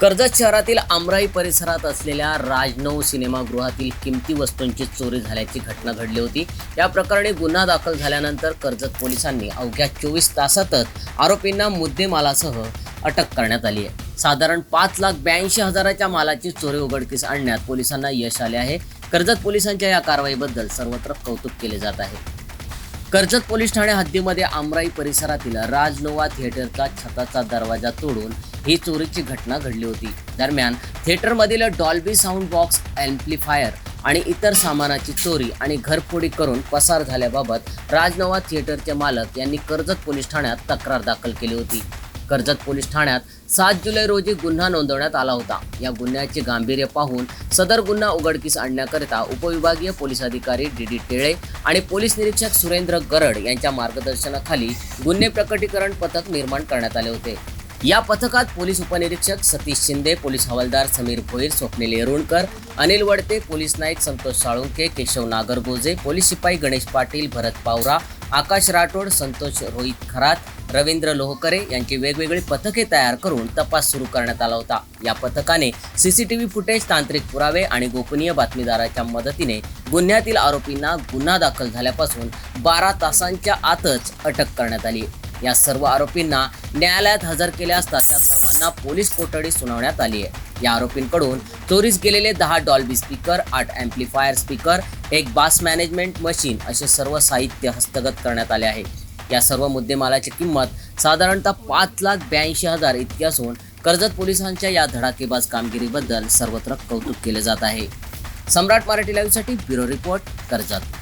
कर्जत शहरातील आमराई परिसरात असलेल्या राजनऊ सिनेमागृहातील किमती वस्तूंची चोरी झाल्याची घटना घडली होती. या प्रकरणी गुन्हा दाखल झाल्यानंतर कर्जत पोलिसांनी अवघ्या चोवीस तासातच आरोपींना मुद्देमालासह अटक करण्यात आली आहे. साधारण पाच लाख ब्याऐंशी हजाराच्या मालाची चोरी उघडकीस आणण्यात पोलिसांना यश आले आहे. कर्जत पोलिसांच्या या कारवाईबद्दल सर्वत्र कौतुक केले जात आहे. कर्जत पोलीस ठाणे हद्दीमध्ये आमराई परिसरातील राजनोवा थिएटरचा छताचा दरवाजा तोडून ही चोरीची घटना घडली होती. दरम्यान थिएटरमधील डॉल्बी साऊंड बॉक्स एम्प्लिफायर आणि इतर सामानाची चोरी आणि घरफोडी करून पसार झाल्याबाबत राजनवा थिएटरचे मालक यांनी कर्जत पोलीस ठाण्यात तक्रार दाखल केली होती. कर्जत पोलीस ठाण्यात सात जुलै रोजी गुन्हा नोंदवण्यात आला होता. या गुन्ह्याचे गांभीर्य पाहून सदर गुन्हा उघडकीस आणण्याकरिता उपविभागीय पोलीस अधिकारी डी डी टेळे आणि पोलीस निरीक्षक सुरेंद्र गरड यांच्या मार्गदर्शनाखाली गुन्हे प्रकटीकरण पथक निर्माण करण्यात आले होते. या पथकात पोलीस उपनिरीक्षक सतीश शिंदे पोलीस हवालदार समीर भोईर स्वप्नील येरुणकर अनिल वडते पोलीस नाईक संतोष साळुंके केशव नागरगोजे पोलीस शिपाई गणेश पाटील भरत पावरा आकाश राठोड संतोष रोहित खरात रवींद्र लोहकरे यांची वेगवेगळी पथके तयार करून तपास सुरू करण्यात आला होता. या पथकाने सीसीटीव्ही फुटेज तांत्रिक पुरावे आणि गोपनीय बातमीदाराच्या मदतीने गुन्ह्यातील आरोपींना गुन्हा दाखल झाल्यापासून बारा तासांच्या आतच अटक करण्यात आली. या सर्व आरोपींना न्यायालयात हजर केले असता त्या सर्वांना पोलीस कोठडी सुनावण्यात आली आहे. या आरोपींकडून चोरीस गेलेले दहा डॉल्बी स्पीकर आठ अँप्लिफायर स्पीकर एक बास मॅनेजमेंट मशीन असे सर्व साहित्य हस्तगत करण्यात आले आहे. या सर्व मुद्देमालाची किंमत साधारणतः पाच लाख ब्याऐंशी हजार इतकी असून कर्जत पोलिसांच्या या धडाकेबाज कामगिरीबद्दल सर्वत्र कौतुक केले जात आहे. सम्राट मराठी लाईव्हसाठी ब्युरो रिपोर्ट कर्जत.